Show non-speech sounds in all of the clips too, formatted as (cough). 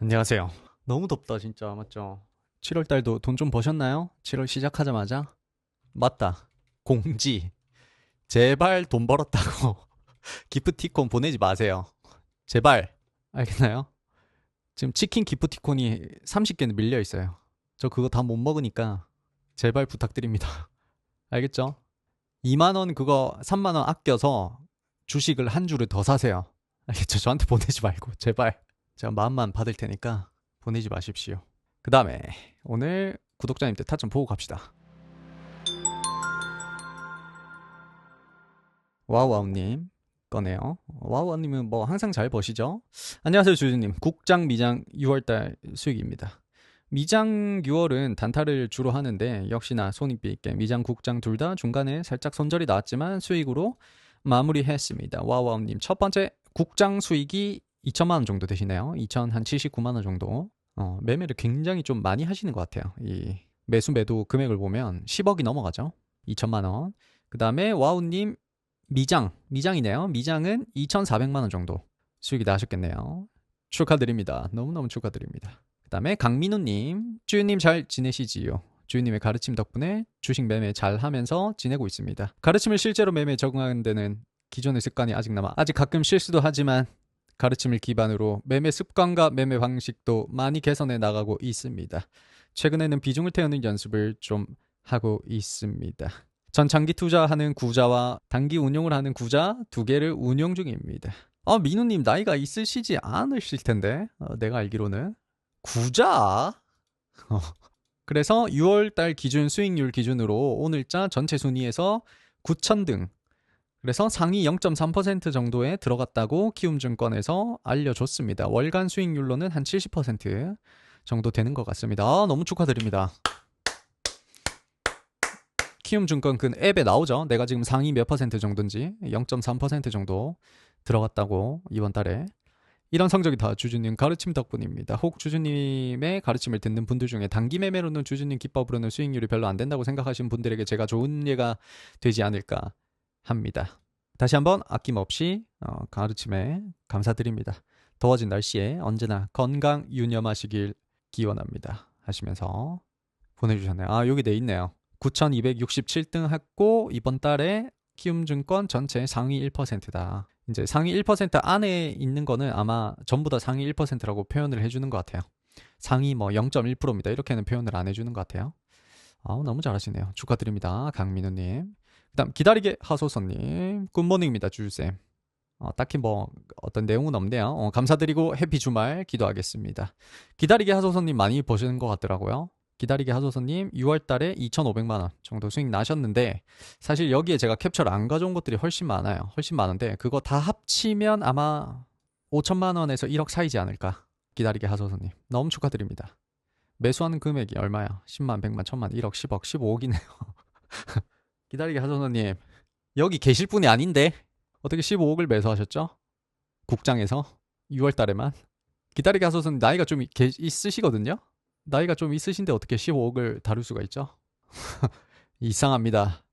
안녕하세요. 너무 덥다 진짜 맞죠? 7월 달도 돈 좀 버셨나요? 7월 시작하자마자 맞다. 공지. 제발 돈 벌었다고 (laughs) 기프티콘 보내지 마세요. 제발. 알겠나요? 지금 치킨 기프티콘이 30개는 밀려 있어요. 저 그거 다 못 먹으니까 제발 부탁드립니다. (laughs) 알겠죠? 2만 원 그거 3만 원 아껴서 주식을 한 주를 더 사세요. 알겠죠? 저한테 보내지 말고 제발. 제가 마음만 받을 테니까 보내지 마십시오. 그 다음에 오늘 구독자님들 탓 좀 보고 갑시다. 와우와우님 꺼네요. 와우와우님은 뭐 항상 잘 버시죠? 안녕하세요 주주님. 국장 미장 6월달 수익입니다. 미장 6월은 단타를 주로 하는데 역시나 손익비 있게 미장 국장 둘 다 중간에 살짝 손절이 나왔지만 수익으로 마무리했습니다. 와우와우님 첫 번째 국장 수익이 2천만 원 정도 되시네요. 2천 한 79만 원 정도. 어, 매매를 굉장히 좀 많이 하시는 것 같아요. 이 매수 매도 금액을 보면 10억이 넘어가죠. 2천만 원. 그 다음에 와우님 미장 미장이네요. 미장은 2,400만 원 정도 수익이 나셨겠네요. 축하드립니다. 너무너무 축하드립니다. 그 다음에 강민우님 주유님 잘 지내시지요? 주유님의 가르침 덕분에 주식 매매 잘 하면서 지내고 있습니다. 가르침을 실제로 매매 적응하는 데는 기존의 습관이 아직 남아 아직 가끔 실수도 하지만 가르침을 기반으로 매매 습관과 매매 방식도 많이 개선해 나가고 있습니다. 최근에는 비중을 태우는 연습을 좀 하고 있습니다. 전 장기 투자하는 구자와 단기 운용을 하는 구자 두 개를 운용 중입니다. 아, 민우님 나이가 있으시지 않으실 텐데 어, 내가 알기로는 구자. (laughs) 어. 그래서 6월달 기준 수익률 기준으로 오늘자 전체 순위에서 9천 등 그래서 상위 0.3% 정도에 들어갔다고 키움증권에서 알려줬습니다. 월간 수익률로는 한 70% 정도 되는 것 같습니다. 아, 너무 축하드립니다. 키움증권 그 앱에 나오죠. 내가 지금 상위 몇 퍼센트 정도인지 0.3% 정도 들어갔다고 이번 달에 이런 성적이 다 주주님 가르침 덕분입니다. 혹 주주님의 가르침을 듣는 분들 중에 단기 매매로는 주주님 기법으로는 수익률이 별로 안 된다고 생각하시는 분들에게 제가 좋은 예가 되지 않을까 합니다. 다시 한번 아낌없이 어, 가르침에 감사드립니다. 더워진 날씨에 언제나 건강 유념하시길 기원합니다. 하시면서 보내주셨네요. 아 여기 돼 있네요. 9,267등 했고 이번 달에 키움증권 전체 상위 1%다. 이제 상위 1% 안에 있는 거는 아마 전부 다 상위 1%라고 표현을 해주는 것 같아요. 상위 뭐 0.1%입니다. 이렇게는 표현을 안 해주는 것 같아요. 아우 너무 잘하시네요. 축하드립니다. 강민우님. 그다음 기다리게 하소서님 굿모닝입니다 주주쌤. 어, 딱히 뭐 어떤 내용은 없네요. 어, 감사드리고 해피 주말 기도하겠습니다. 기다리게 하소서님 많이 보시는 것 같더라고요. 기다리게 하소서님 6월달에 2,500만원 정도 수익 나셨는데 사실 여기에 제가 캡처를 안 가져온 것들이 훨씬 많아요. 훨씬 많은데 그거 다 합치면 아마 5천만원에서 1억 사이지 않을까 기다리게 하소서님. 너무 축하드립니다. 매수하는 금액이 얼마야? 10만 100만 1000만 1억 10억 15억이네요 (laughs) 기다리게 하소서님 여기 계실 분이 아닌데 어떻게 15억을 매수하셨죠? 국장에서 6월 달에만 기다리게 하소서님 나이가 좀 있으시거든요? 나이가 좀 있으신데 어떻게 15억을 다룰 수가 있죠? (laughs) 이상합니다.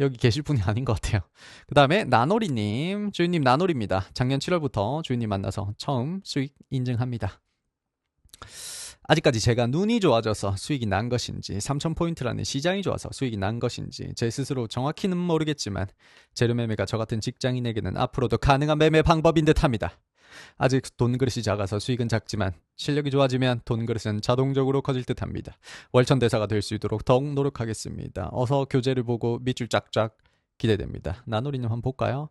여기 계실 분이 아닌 것 같아요. 그 다음에 나노리님, 주인님 나노리입니다. 작년 7월부터 주인님 만나서 처음 수익 인증합니다. 아직까지 제가 눈이 좋아져서 수익이 난 것인지 3,000포인트라는 시장이 좋아서 수익이 난 것인지 제 스스로 정확히는 모르겠지만 재료 매매가 저 같은 직장인에게는 앞으로도 가능한 매매 방법인 듯 합니다. 아직 돈 그릇이 작아서 수익은 작지만 실력이 좋아지면 돈 그릇은 자동적으로 커질 듯 합니다. 월천 대사가 될 수 있도록 더욱 노력하겠습니다. 어서 교재를 보고 밑줄 짝짝 기대됩니다. 나노리님 한번 볼까요?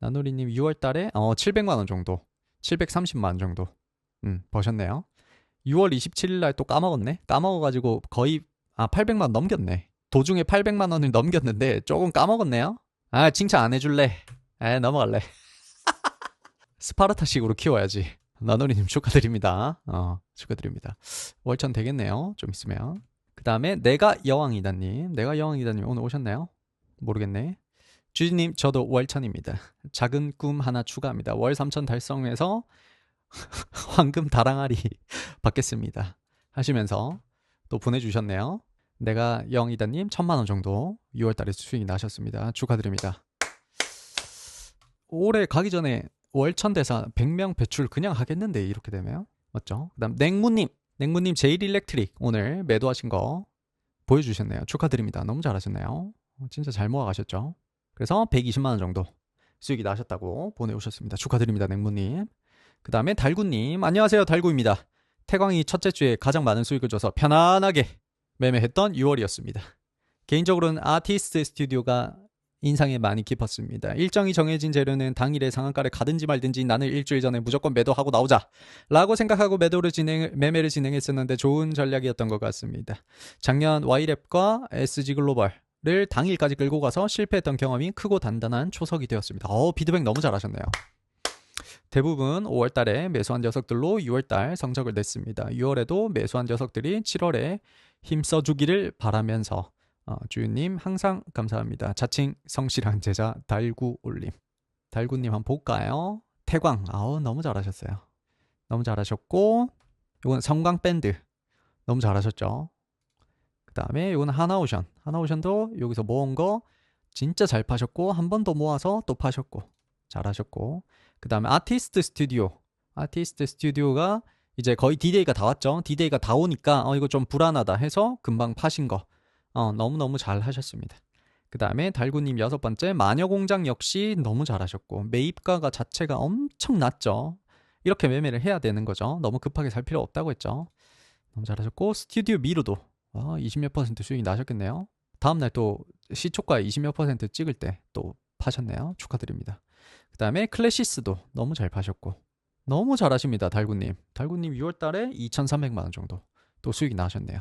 나노리님 6월 달에 어 700만 원 정도, 730만 원 정도 음, 버셨네요. 6월 27일 날 또 까먹었네. 까먹어가지고 거의 아 800만 원 넘겼네. 도중에 800만 원을 넘겼는데 조금 까먹었네요. 아 칭찬 안 해줄래. 에 넘어갈래. (laughs) 스파르타식으로 키워야지. 나노리님 축하드립니다. 어 축하드립니다. 월천 되겠네요. 좀 있으면. 그 다음에 내가 여왕이다님. 내가 여왕이다님 오늘 오셨나요? 모르겠네. 주진님 저도 월천입니다. 작은 꿈 하나 추가합니다. 월 3천 달성해서 (laughs) 황금 다랑아리 (laughs) 받겠습니다. 하시면서 또 보내주셨네요. 내가 영이다님 천만 원 정도 6월달에 수익이 나셨습니다. 축하드립니다. 올해 가기 전에 월천 대사 100명 배출 그냥 하겠는데 이렇게 되면 맞죠? 그다음 냉무님, 냉무님 제일 일렉트릭 오늘 매도하신 거 보여주셨네요. 축하드립니다. 너무 잘하셨네요. 어, 진짜 잘 모아가셨죠? 그래서 120만 원 정도 수익이 나셨다고 보내오셨습니다. 축하드립니다, 냉무님. 그 다음에 달구님, 안녕하세요, 달구입니다. 태광이 첫째 주에 가장 많은 수익을 줘서 편안하게 매매했던 6월이었습니다. 개인적으로는 아티스트 스튜디오가 인상에 많이 깊었습니다. 일정이 정해진 재료는 당일에 상한가를 가든지 말든지 나는 일주일 전에 무조건 매도하고 나오자 라고 생각하고 매도를 진행, 매매를 진행했었는데 좋은 전략이었던 것 같습니다. 작년 Y랩과 SG글로벌을 당일까지 끌고 가서 실패했던 경험이 크고 단단한 초석이 되었습니다. 어, 비드백 너무 잘하셨네요. 대부분 5월 달에 매수한 녀석들로 6월 달 성적을 냈습니다. 6월에도 매수한 녀석들이 7월에 힘써주기를 바라면서 어, 주유님 항상 감사합니다. 자칭 성실한 제자 달구 올림. 달구님 한번 볼까요? 태광. 아우 너무 잘하셨어요. 너무 잘하셨고 이건 성광 밴드 너무 잘하셨죠. 그 다음에 이건 하나오션. 하나오션도 여기서 모은 거 진짜 잘 파셨고 한 번 더 모아서 또 파셨고 잘하셨고 그 다음에 아티스트 스튜디오. 아티스트 스튜디오가 이제 거의 디데이가 다 왔죠. 디데이가 다 오니까 어 이거 좀 불안하다 해서 금방 파신 거. 어, 너무너무 잘 하셨습니다. 그 다음에 달구님 여섯 번째, 마녀공장 역시 너무 잘하셨고, 매입가가 자체가 엄청 낮죠. 이렇게 매매를 해야 되는 거죠. 너무 급하게 살 필요 없다고 했죠. 너무 잘하셨고, 스튜디오 미루도 어, 20몇 퍼센트 수익이 나셨겠네요. 다음날 또 시초가 20몇 퍼센트 찍을 때 또 파셨네요. 축하드립니다. 그 다음에 클래시스도 너무 잘 파셨고, 너무 잘하십니다. 달구님. 달구님 6월 달에 2,300만원 정도 또 수익이 나셨네요.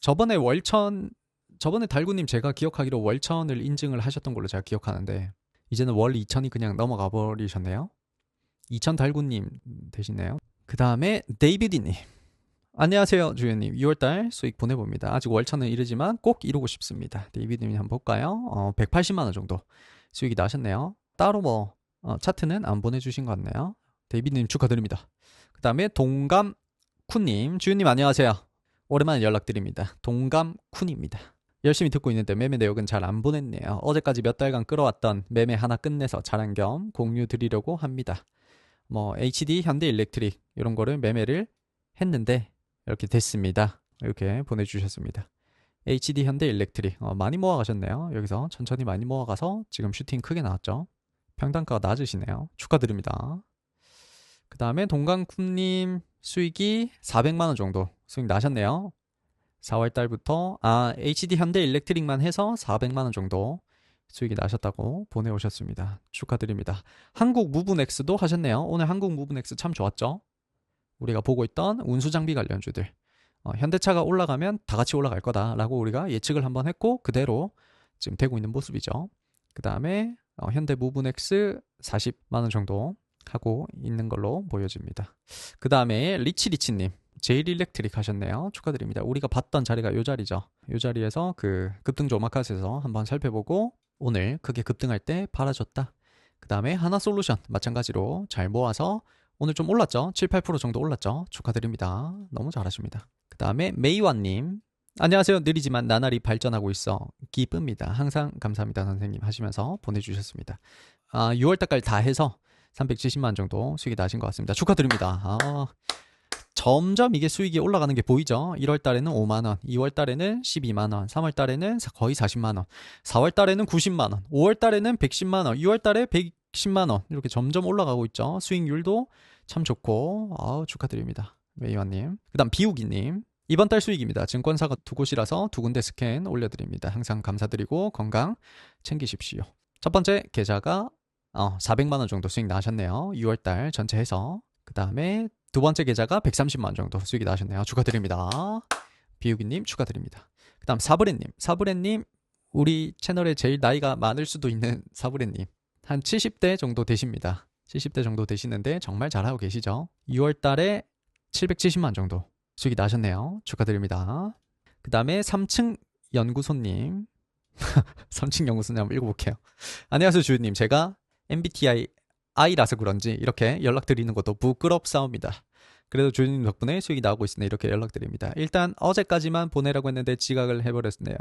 저번에 월천 저번에 달구님 제가 기억하기로 월천을 인증을 하셨던 걸로 제가 기억하는데 이제는 월 2천이 그냥 넘어가 버리셨네요. 2천 달구님 되시네요. 그 다음에 데이비디님. 안녕하세요 주연님. 6월달 수익 보내봅니다. 아직 월천은 이르지만 꼭 이루고 싶습니다. 데이비디님 한번 볼까요? 어, 180만 원 정도 수익이 나셨네요. 따로 뭐 어, 차트는 안 보내주신 것 같네요. 데이비디님 축하드립니다. 그 다음에 동감 쿤님 주연님 안녕하세요. 오랜만에 연락드립니다. 동감 쿤입니다. 열심히 듣고 있는데 매매 내역은 잘 안 보냈네요. 어제까지 몇 달간 끌어왔던 매매 하나 끝내서 자랑 겸 공유 드리려고 합니다. 뭐 HD 현대 일렉트릭 이런 거를 매매를 했는데 이렇게 됐습니다. 이렇게 보내주셨습니다. HD 현대 일렉트릭 어, 많이 모아가셨네요. 여기서 천천히 많이 모아가서 지금 슈팅 크게 나왔죠. 평단가가 낮으시네요. 축하드립니다. 그 다음에 동강쿤님 수익이 400만원 정도 수익 나셨네요. 4월 달부터 아 HD 현대 일렉트릭만 해서 400만 원 정도 수익이 나셨다고 보내오셨습니다. 축하드립니다. 한국 무브넥스도 하셨네요. 오늘 한국 무브넥스 참 좋았죠. 우리가 보고 있던 운수 장비 관련주들 어, 현대차가 올라가면 다 같이 올라갈 거다라고 우리가 예측을 한번 했고 그대로 지금 되고 있는 모습이죠. 그 다음에 어, 현대 무브넥스 40만 원 정도 하고 있는 걸로 보여집니다. 그 다음에 리치리치님 제일 일렉트릭 하셨네요. 축하드립니다. 우리가 봤던 자리가 이 자리죠. 이 자리에서 그 급등조 마켓에서 한번 살펴보고 오늘 크게 급등할 때 팔아줬다. 그 다음에 하나 솔루션 마찬가지로 잘 모아서 오늘 좀 올랐죠? 7, 8% 정도 올랐죠? 축하드립니다. 너무 잘하십니다. 그 다음에 메이완님 안녕하세요. 느리지만 나날이 발전하고 있어 기쁩니다. 항상 감사합니다 선생님 하시면서 보내주셨습니다. 아, 6월달까지 다 해서 370만 정도 수익이 나신 것 같습니다. 축하드립니다. 아, 점점 이게 수익이 올라가는 게 보이죠. 1월 달에는 5만 원, 2월 달에는 12만 원, 3월 달에는 거의 40만 원, 4월 달에는 90만 원, 5월 달에는 110만 원, 6월 달에 110만 원 이렇게 점점 올라가고 있죠. 수익률도 참 좋고 아우 축하드립니다. 메이와님. 그다음 비우기님. 이번 달 수익입니다. 증권사가 두 곳이라서 두 군데 스캔 올려드립니다. 항상 감사드리고 건강 챙기십시오. 첫 번째 계좌가 어, 400만 원 정도 수익 나셨네요. 6월 달 전체 해서 그 다음에 두 번째 계좌가 130만 정도 수익이 나셨네요. 축하드립니다. 비우기님 축하드립니다. 그 다음 사브레님. 사브레님, 우리 채널에 제일 나이가 많을 수도 있는 사브레님. 한 70대 정도 되십니다. 70대 정도 되시는데 정말 잘하고 계시죠? 6월 달에 770만 정도 수익이 나셨네요. 축하드립니다. 그 다음에 3층 연구소님. 3층 (laughs) 연구소님 한번 읽어볼게요. 안녕하세요, 주유님. 제가 MBTI I라서 그런지 이렇게 연락드리는 것도 부끄럽사옵니다. 그래도 주주님 덕분에 수익이 나오고 있으니 이렇게 연락드립니다. 일단 어제까지만 보내라고 했는데 지각을 해버렸네요.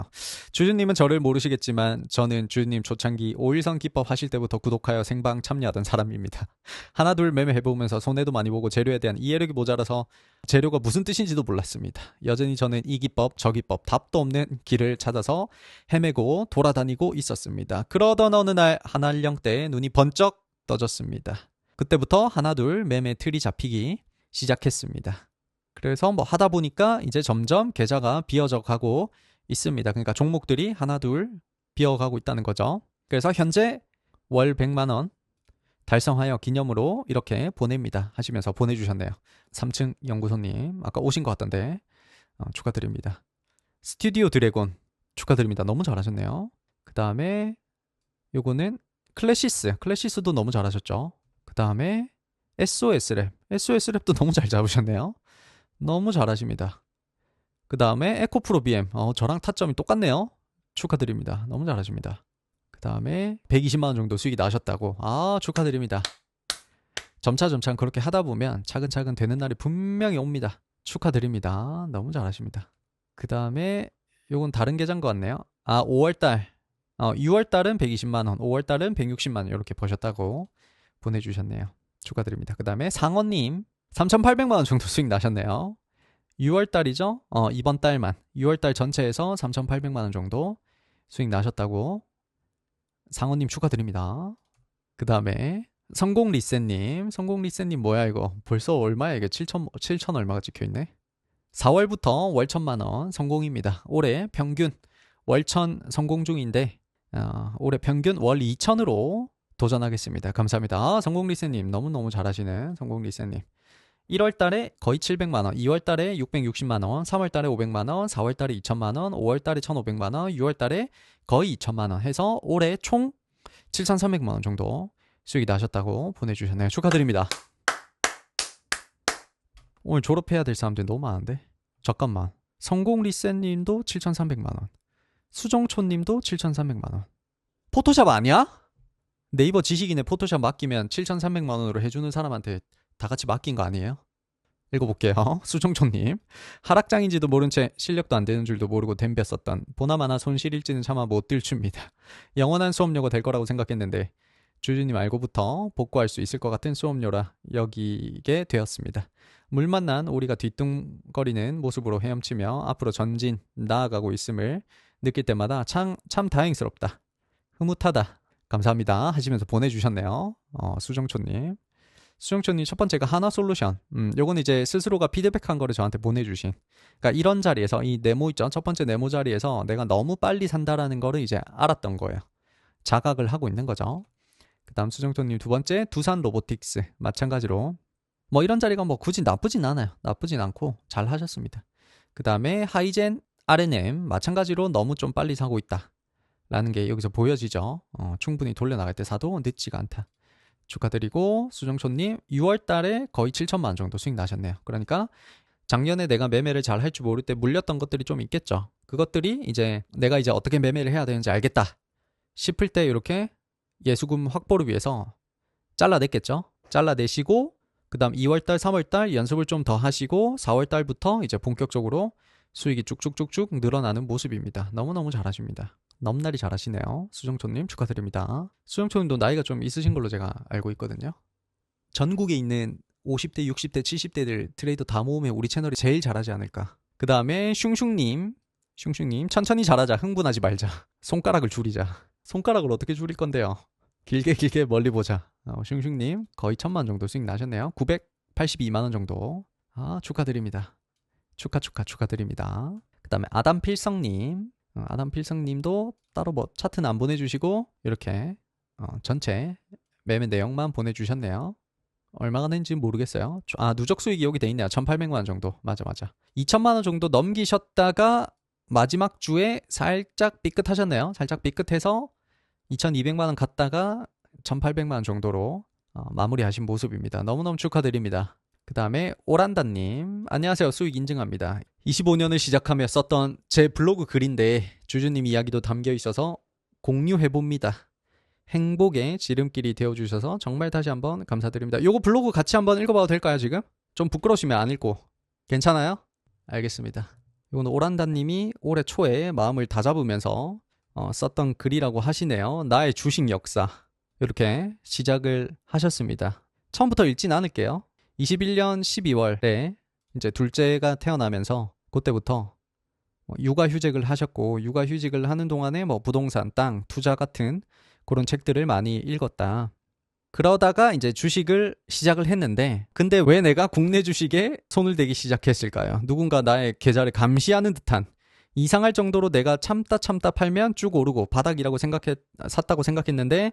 주주님은 저를 모르시겠지만 저는 주주님 초창기 5일선 기법 하실 때부터 구독하여 생방 참여하던 사람입니다. 하나 둘 매매해보면서 손해도 많이 보고 재료에 대한 이해력이 모자라서 재료가 무슨 뜻인지도 몰랐습니다. 여전히 저는 이 기법 저 기법 답도 없는 길을 찾아서 헤매고 돌아다니고 있었습니다. 그러던 어느 날 한알령 때 눈이 번쩍 떠졌습니다. 그때부터 하나 둘 매매 틀이 잡히기 시작했습니다. 그래서 뭐 하다 보니까 이제 점점 계좌가 비어져 가고 있습니다. 그러니까 종목들이 하나 둘 비어 가고 있다는 거죠. 그래서 현재 월 100만 원 달성하여 기념으로 이렇게 보냅니다. 하시면서 보내주셨네요. 3층 연구소님 아까 오신 것 같던데 어, 축하드립니다. 스튜디오 드래곤 축하드립니다. 너무 잘하셨네요. 그 다음에 요거는 클래시스 클래시스도 너무 잘하셨죠. 그 다음에 SOS랩. SOS랩도 너무 잘 잡으셨네요. 너무 잘하십니다. 그 다음에 에코프로 BM. 어, 저랑 타점이 똑같네요. 축하드립니다. 너무 잘하십니다. 그 다음에 120만원 정도 수익이 나셨다고. 아, 축하드립니다. 점차점차 그렇게 하다 보면 차근차근 되는 날이 분명히 옵니다. 축하드립니다. 너무 잘하십니다. 그 다음에 요건 다른 계좌인 것 같네요. 아, 5월달. 어, 6월달은 120만원, 5월달은 160만원 이렇게 버셨다고 보내주셨네요. 축하드립니다. 그 다음에 상원님 3,800만 원 정도 수익 나셨네요. 6월 달이죠? 어, 이번 달만 6월 달 전체에서 3,800만 원 정도 수익 나셨다고 상원님 축하드립니다. 그 다음에 성공 리셋님 성공 리셋님 뭐야 이거 벌써 얼마야 이게 7천 7천 얼마가 찍혀 있네 4월부터 월천만 원 성공입니다. 올해 평균 월천 성공 중인데 어, 올해 평균 월 2천으로 도전하겠습니다. 감사합니다. 아, 성공 리세님 너무너무 잘하시는 성공 리세님. 1월 달에 거의 700만 원, 2월 달에 660만 원, 3월 달에 500만 원, 4월 달에 2천만 원, 5월 달에 1,500만 원, 6월 달에 거의 2천만 원 해서 올해 총 7,300만 원 정도 수익이 나셨다고 보내 주셨네요. 축하드립니다. 오늘 졸업해야 될 사람들 너무 많은데 잠깐만 성공 리셋님도 7,300만 원, 수정초 님도 7,300만 원. 포토샵 아니야? 네이버 지식인의 포토샵 맡기면 7,300만 원으로 해주는 사람한테 다 같이 맡긴 거 아니에요? 읽어볼게요. (laughs) 수정초님. 하락장인지도 모른 채 실력도 안 되는 줄도 모르고 댐볐었던 보나마나 손실일지는 차마 못 들춥니다. (laughs) 영원한 수업료가 될 거라고 생각했는데 주주님 알고부터 복구할 수 있을 것 같은 수업료라 여기게 되었습니다. 물 만난 오리가 뒤뚱거리는 모습으로 헤엄치며 앞으로 전진 나아가고 있음을 느낄 때마다 참, 참 다행스럽다. 흐뭇하다. 감사합니다 하시면서 보내주셨네요. 어, 수정초님. 수정초님 첫 번째가 하나 솔루션. 음, 요건 이제 스스로가 피드백한 거를 저한테 보내주신. 그러니까 이런 자리에서 이 네모 있죠. 첫 번째 네모 자리에서 내가 너무 빨리 산다라는 거를 이제 알았던 거예요. 자각을 하고 있는 거죠. 그 다음 수정초님 두 번째 두산 로보틱스. 마찬가지로 뭐 이런 자리가 뭐 굳이 나쁘진 않아요. 나쁘진 않고 잘 하셨습니다. 그 다음에 하이젠 RNM 마찬가지로 너무 좀 빨리 사고 있다. 라는 게 여기서 보여지죠. 어, 충분히 돌려나갈 때 사도 늦지가 않다. 축하드리고 수정초님 6월 달에 거의 7천만 원 정도 수익 나셨네요. 그러니까 작년에 내가 매매를 잘 할 줄 모를 때 물렸던 것들이 좀 있겠죠. 그것들이 이제 내가 이제 어떻게 매매를 해야 되는지 알겠다 싶을 때 이렇게 예수금 확보를 위해서 잘라냈겠죠. 잘라내시고 그다음 2월달, 3월달 연습을 좀 더 하시고 4월달부터 이제 본격적으로 수익이 쭉쭉쭉쭉 늘어나는 모습입니다. 너무너무 잘하십니다. 넘날이 잘하시네요. 수정초님 축하드립니다. 수정초님도 나이가 좀 있으신 걸로 제가 알고 있거든요. 전국에 있는 50대, 60대, 70대들 트레이더 다 모으면 우리 채널이 제일 잘하지 않을까. 그 다음에 슝슝님, 슝슝님 천천히 잘하자. 흥분하지 말자. 손가락을 줄이자. 손가락을 어떻게 줄일 건데요? 길게 길게 멀리 보자. 어, 슝슝님 거의 천만 정도 수익 나셨네요. 982만 원 정도. 아 축하드립니다. 축하 축하 축하드립니다. 그 다음에 아담 필성님 어, 아담 필성님도 따로 뭐 차트는 안 보내주시고 이렇게 어, 전체 매매 내용만 보내주셨네요. 얼마가 되는지 모르겠어요. 아 누적 수익이 여기 돼 있네요. 1,800만 원 정도. 맞아 맞아. 2천만 원 정도 넘기셨다가 마지막 주에 살짝 삐끗하셨네요. 살짝 삐끗해서 2,200만 원 갔다가 1,800만 원 정도로 어, 마무리하신 모습입니다. 너무너무 축하드립니다. 그 다음에 오란다님 안녕하세요 수익 인증합니다 25년을 시작하며 썼던 제 블로그 글인데 주주님 이야기도 담겨 있어서 공유해봅니다 행복의 지름길이 되어주셔서 정말 다시 한번 감사드립니다 요거 블로그 같이 한번 읽어봐도 될까요 지금? 좀 부끄러우시면 안 읽고 괜찮아요? 알겠습니다. 이건 오란다님이 올해 초에 마음을 다잡으면서 어, 썼던 글이라고 하시네요. 나의 주식 역사 이렇게 시작을 하셨습니다. 처음부터 읽진 않을게요. 21년 12월에 이제 둘째가 태어나면서 그때부터 뭐 육아 휴직을 하셨고 육아 휴직을 하는 동안에 뭐 부동산, 땅, 투자 같은 그런 책들을 많이 읽었다. 그러다가 이제 주식을 시작을 했는데 근데 왜 내가 국내 주식에 손을 대기 시작했을까요? 누군가 나의 계좌를 감시하는 듯한 이상할 정도로 내가 참다 참다 팔면 쭉 오르고 바닥이라고 생각했 샀다고 생각했는데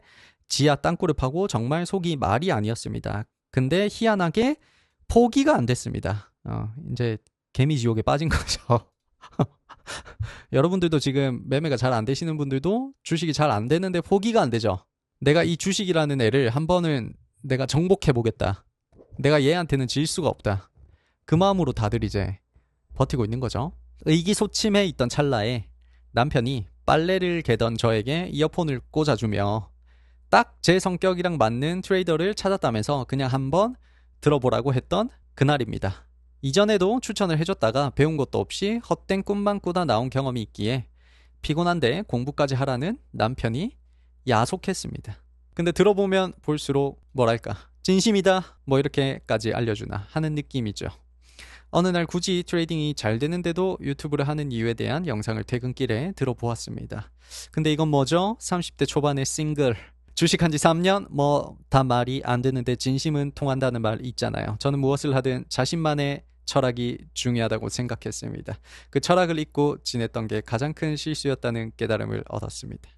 지하 땅굴을 파고 정말 속이 말이 아니었습니다. 근데 희한하게 포기가 안 됐습니다. 어, 이제 개미 지옥에 빠진 (laughs) 거죠. 여러분들도 지금 매매가 잘 안 되시는 분들도 주식이 잘 안 되는데 포기가 안 되죠. 내가 이 주식이라는 애를 한 번은 내가 정복해 보겠다. 내가 얘한테는 질 수가 없다. 그 마음으로 다들 이제 버티고 있는 거죠. 의기소침해 있던 찰나에 남편이 빨래를 개던 저에게 이어폰을 꽂아주며 딱 제 성격이랑 맞는 트레이더를 찾았다면서 그냥 한번 들어보라고 했던 그날입니다. 이전에도 추천을 해줬다가 배운 것도 없이 헛된 꿈만 꾸다 나온 경험이 있기에 피곤한데 공부까지 하라는 남편이 야속했습니다. 근데 들어보면 볼수록 뭐랄까 진심이다 뭐 이렇게까지 알려주나 하는 느낌이죠. 어느 날 굳이 트레이딩이 잘 되는데도 유튜브를 하는 이유에 대한 영상을 퇴근길에 들어보았습니다. 근데 이건 뭐죠? 30대 초반의 싱글 주식한 지 3년 뭐 다 말이 안 되는데 진심은 통한다는 말 있잖아요. 저는 무엇을 하든 자신만의 철학이 중요하다고 생각했습니다. 그 철학을 잊고 지냈던 게 가장 큰 실수였다는 깨달음을 얻었습니다.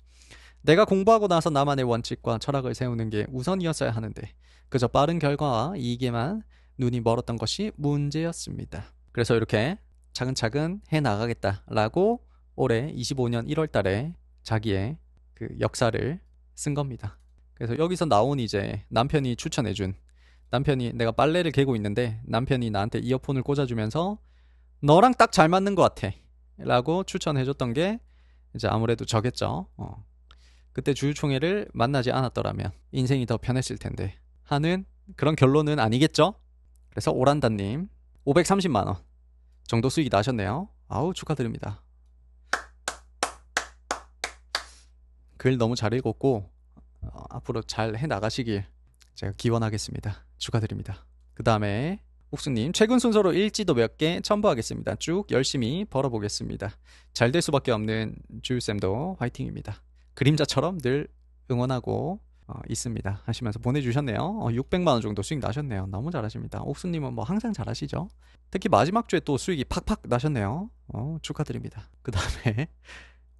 내가 공부하고 나서 나만의 원칙과 철학을 세우는 게 우선이었어야 하는데 그저 빠른 결과와 이익에만 눈이 멀었던 것이 문제였습니다. 그래서 이렇게 차근차근 해 나가겠다라고 올해 25년 1월 달에 자기의 그 역사를 쓴 겁니다. 그래서 여기서 나온 이제 남편이 추천해준 남편이 내가 빨래를 개고 있는데 남편이 나한테 이어폰을 꽂아주면서 너랑 딱 잘 맞는 것 같아 라고 추천해줬던 게 이제 아무래도 저겠죠. 어. 그때 주주총회를 만나지 않았더라면 인생이 더 편했을 텐데 하는 그런 결론은 아니겠죠? 그래서 오란다님 530만 원 정도 수익이 나셨네요. 아우 축하드립니다. 글 너무 잘 읽었고 어, 앞으로 잘 해 나가시길 제가 기원하겠습니다. 축하드립니다. 그 다음에 옥수님 최근 순서로 일지도 몇 개 첨부하겠습니다. 쭉 열심히 벌어보겠습니다. 잘 될 수밖에 없는 주유쌤도 화이팅입니다. 그림자처럼 늘 응원하고 어, 있습니다. 하시면서 보내주셨네요. 어, 600만 원 정도 수익 나셨네요. 너무 잘하십니다. 옥수님은 뭐 항상 잘하시죠. 특히 마지막 주에 또 수익이 팍팍 나셨네요. 어, 축하드립니다. 그 다음에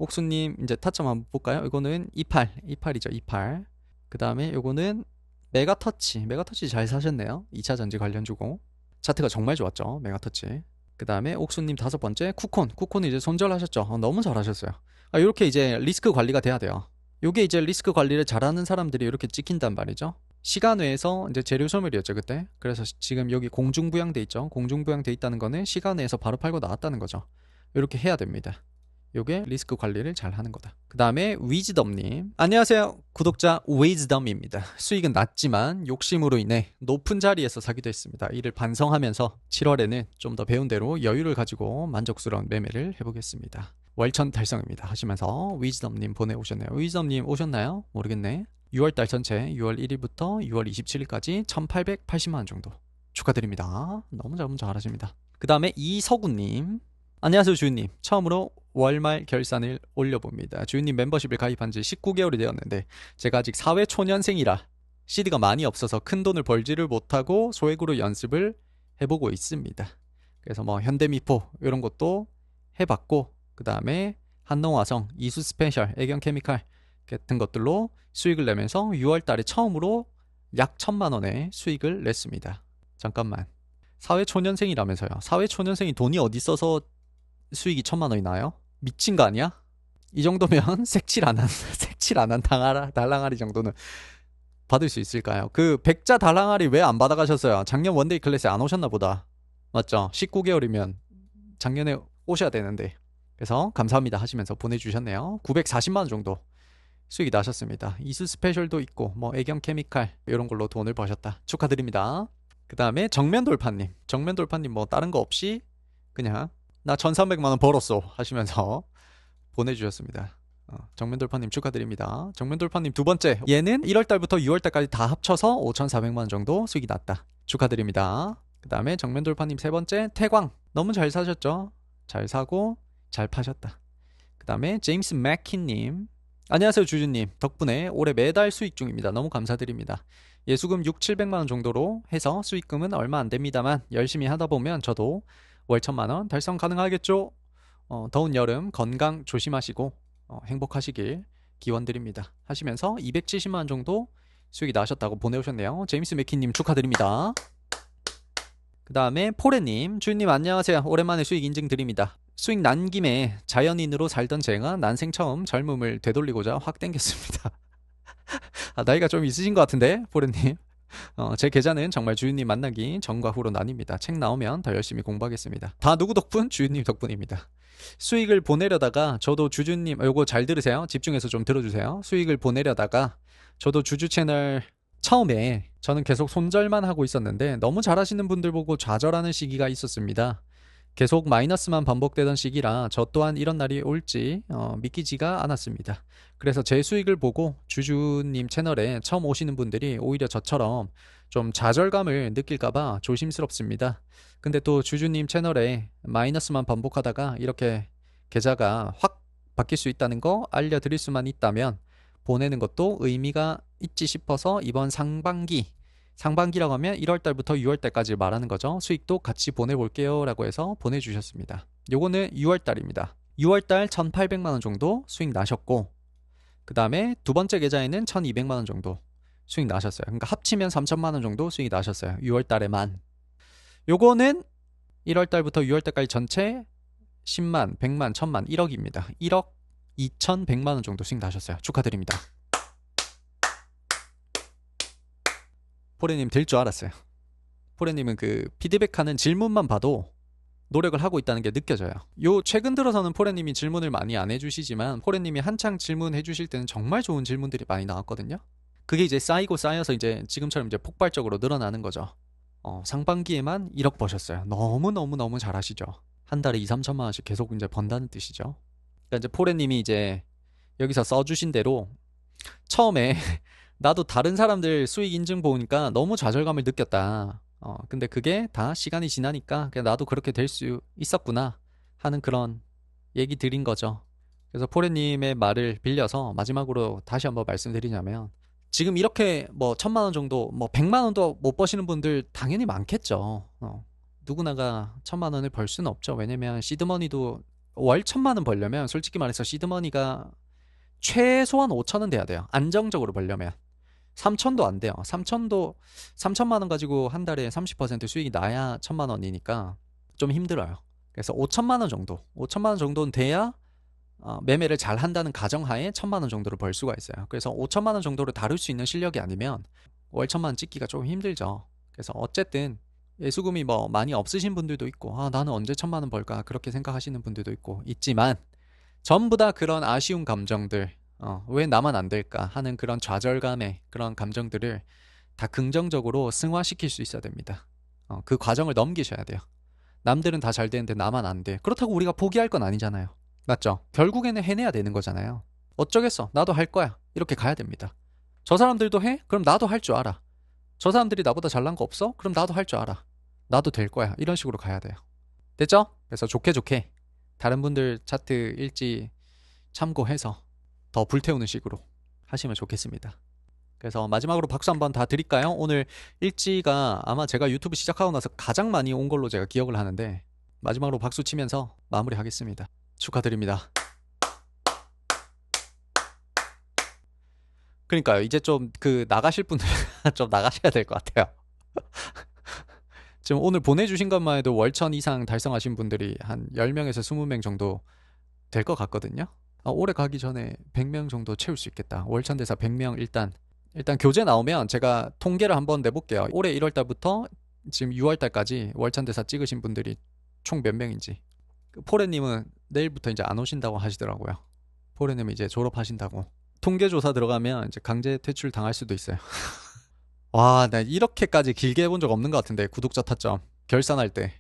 옥수님 이제 타점 한번 볼까요? 이거는 28, 28이죠. 28. 그 다음에 이거는 메가터치, 메가터치 잘 사셨네요. 2차 전지 관련 주고 차트가 정말 좋았죠. 메가터치. 그 다음에 옥수님 다섯 번째 쿠콘, 쿠콘 이제 손절하셨죠. 어, 너무 잘하셨어요. 아, 이렇게 이제 리스크 관리가 돼야 돼요. 요게 이제 리스크 관리를 잘하는 사람들이 이렇게 찍힌단 말이죠. 시간 외에서 이제 재료 소멸이었죠 그때. 그래서 지금 여기 공중부양돼 있죠. 공중부양돼 있다는 거는 시간 외에서 바로 팔고 나왔다는 거죠. 이렇게 해야 됩니다. 요게 리스크 관리를 잘 하는 거다. 그 다음에 위즈덤님. 안녕하세요. 구독자 위즈덤입니다. (laughs) 수익은 낮지만 욕심으로 인해 높은 자리에서 사기도 했습니다. 이를 반성하면서 7월에는 좀 더 배운 대로 여유를 가지고 만족스러운 매매를 해보겠습니다. 월천 달성입니다. 하시면서 위즈덤님 보내오셨네요. 위즈덤님 오셨나요? 모르겠네. 6월달 전체 6월 1일부터 6월 27일까지 1880만원 정도 축하드립니다. 너무 너무 잘하십니다. 그 다음에 이서구님 안녕하세요 주인님 처음으로 월말 결산을 올려봅니다. 주인님 멤버십을 가입한 지 19개월이 되었는데 제가 아직 사회 초년생이라 CD가 많이 없어서 큰 돈을 벌지를 못하고 소액으로 연습을 해보고 있습니다. 그래서 뭐 현대미포 이런 것도 해봤고 그 다음에 한농화성, 이수 스페셜, 애경 케미칼 같은 것들로 수익을 내면서 6월 달에 처음으로 약 천만 원의 수익을 냈습니다. 잠깐만. 사회 초년생이라면서요. 사회 초년생이 돈이 어디 있어서 수익이 천만 원이 나요? 미친 거 아니야? 이 정도면 (laughs) 색칠 안 한, 색칠 안 한 달랑아리, 정도는 받을 수 있을까요? 그 백자 달랑아리 왜 안 받아가셨어요? 작년 원데이 클래스에 안 오셨나 보다. 맞죠? 19개월이면 작년에 오셔야 되는데. 그래서 감사합니다 하시면서 보내주셨네요. 940만 원 정도 수익이 나셨습니다. 이수 스페셜도 있고 뭐 애경 케미칼 이런 걸로 돈을 버셨다. 축하드립니다. 그 다음에 정면 돌파님. 정면 돌파님 뭐 다른 거 없이 그냥 나 1300만 원 벌었어 하시면서 (laughs) 보내주셨습니다. 어, 정면 돌파님 축하드립니다. 정면 돌파님 두 번째. 얘는 1월달부터 6월달까지 다 합쳐서 5,400만 원 정도 수익이 났다. 축하드립니다. 그 다음에 정면 돌파님 세 번째. 태광. 너무 잘 사셨죠? 잘 사고 잘 파셨다. 그 다음에 제임스 맥키님. 안녕하세요 주주님. 덕분에 올해 매달 수익 중입니다. 너무 감사드립니다. 예수금 6, 700만 원 정도로 해서 수익금은 얼마 안 됩니다만 열심히 하다 보면 저도 월 천만 원 달성 가능하겠죠? 어, 더운 여름 건강 조심하시고 어, 행복하시길 기원드립니다. 하시면서 270만 원 정도 수익이 나셨다고 보내오셨네요. 제임스 맥키님 축하드립니다. 그 다음에 포레님, 주님 안녕하세요. 오랜만에 수익 인증 드립니다. 수익 난 김에 자연인으로 살던 제가 난생 처음 젊음을 되돌리고자 확 땡겼습니다. (laughs) 아, 나이가 좀 있으신 것 같은데, 포레님. 어, 제 계좌는 정말 주인님 만나기 전과 후로 나뉩니다. 책 나오면 더 열심히 공부하겠습니다. 다 누구 덕분? 주인님 덕분입니다. 수익을 보내려다가 저도 주주님, 아, 요거 잘 들으세요. 집중해서 좀 들어주세요. 수익을 보내려다가 저도 주주 채널 처음에 저는 계속 손절만 하고 있었는데 너무 잘하시는 분들 보고 좌절하는 시기가 있었습니다. 계속 마이너스만 반복되던 시기라 저 또한 이런 날이 올지 어, 믿기지가 않았습니다. 그래서 제 수익을 보고 주주님 채널에 처음 오시는 분들이 오히려 저처럼 좀 좌절감을 느낄까봐 조심스럽습니다. 근데 또 주주님 채널에 마이너스만 반복하다가 이렇게 계좌가 확 바뀔 수 있다는 거 알려드릴 수만 있다면 보내는 것도 의미가 있지 싶어서 이번 상반기 상반기라고 하면 1월달부터 6월달까지 말하는 거죠. 수익도 같이 보내볼게요 라고 해서 보내주셨습니다. 요거는 6월달입니다. 6월달 1800만원 정도 수익 나셨고 그 다음에 두 번째 계좌에는 1200만원 정도 수익 나셨어요. 그러니까 합치면 3000만원 정도 수익이 나셨어요. 6월달에만. 요거는 1월달부터 6월달까지 전체 10만, 100만, 1000만, 1억입니다. 1억 2100만원 정도 수익 나셨어요. 축하드립니다. 포레님 될 줄 알았어요. 포레님은 그 피드백하는 질문만 봐도 노력을 하고 있다는 게 느껴져요. 요 최근 들어서는 포레님이 질문을 많이 안 해주시지만 포레님이 한창 질문해 주실 때는 정말 좋은 질문들이 많이 나왔거든요. 그게 이제 쌓이고 쌓여서 이제 지금처럼 이제 폭발적으로 늘어나는 거죠. 어, 상반기에만 1억 버셨어요. 너무 너무 너무 잘하시죠. 한 달에 2, 3천만 원씩 계속 이제 번다는 뜻이죠. 그러니까 이제 포레님이 이제 여기서 써주신 대로 처음에 (laughs) 나도 다른 사람들 수익 인증 보니까 너무 좌절감을 느꼈다. 어, 근데 그게 다 시간이 지나니까 그냥 나도 그렇게 될 수 있었구나 하는 그런 얘기 드린 거죠. 그래서 포레님의 말을 빌려서 마지막으로 다시 한번 말씀드리자면 지금 이렇게 뭐 천만 원 정도 뭐 백만 원도 못 버시는 분들 당연히 많겠죠. 어, 누구나가 천만 원을 벌 수는 없죠. 왜냐면 시드머니도 월 천만 원 벌려면 솔직히 말해서 시드머니가 최소한 5천 원 돼야 돼요. 안정적으로 벌려면. 3천도 안 돼요. 3천도 3천만 원 가지고 한 달에 30% 수익이 나야 천만 원이니까 좀 힘들어요. 그래서 5천만 원 정도, 5천만 원 정도는 돼야 어, 매매를 잘 한다는 가정하에 천만 원 정도를 벌 수가 있어요. 그래서 5천만 원 정도를 다룰 수 있는 실력이 아니면 월 천만 원 찍기가 좀 힘들죠. 그래서 어쨌든 예수금이 뭐 많이 없으신 분들도 있고 아 나는 언제 천만 원 벌까 그렇게 생각하시는 분들도 있고 있지만 전부 다 그런 아쉬운 감정들 어, 왜 나만 안 될까 하는 그런 좌절감의 그런 감정들을 다 긍정적으로 승화시킬 수 있어야 됩니다. 어, 그 과정을 넘기셔야 돼요. 남들은 다 잘 되는데 나만 안 돼. 그렇다고 우리가 포기할 건 아니잖아요. 맞죠? 결국에는 해내야 되는 거잖아요. 어쩌겠어. 나도 할 거야. 이렇게 가야 됩니다. 저 사람들도 해? 그럼 나도 할 줄 알아. 저 사람들이 나보다 잘난 거 없어? 그럼 나도 할 줄 알아. 나도 될 거야. 이런 식으로 가야 돼요. 됐죠? 그래서 좋게 좋게 다른 분들 차트 일지 참고해서 더 불태우는 식으로 하시면 좋겠습니다. 그래서 마지막으로 박수 한번 다 드릴까요? 오늘 일지가 아마 제가 유튜브 시작하고 나서 가장 많이 온 걸로 제가 기억을 하는데 마지막으로 박수 치면서 마무리하겠습니다. 축하드립니다. 그러니까요. 이제 좀 그 나가실 분들 (laughs) 좀 나가셔야 될 것 같아요. (laughs) 지금 오늘 보내주신 것만 해도 월천 이상 달성하신 분들이 한 10명에서 20명 정도 될 것 같거든요. 아, 올해 가기 전에 100명 정도 채울 수 있겠다. 월천대사 100명 일단 일단 교재 나오면 제가 통계를 한번 내볼게요. 올해 1월 달부터 지금 6월 달까지 월천대사 찍으신 분들이 총 몇 명인지. 그 포레님은 내일부터 이제 안 오신다고 하시더라고요. 포레님은 이제 졸업하신다고. 통계 조사 들어가면 이제 강제 퇴출 당할 수도 있어요. (laughs) 와, 나 이렇게까지 길게 해본 적 없는 것 같은데 구독자 타점 결산할 때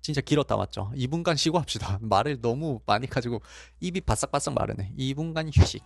진짜 길었다 맞죠? 2분간 쉬고 합시다. (laughs) 말을 너무 많이 가지고 입이 바싹바싹 마르네. 2분간 휴식.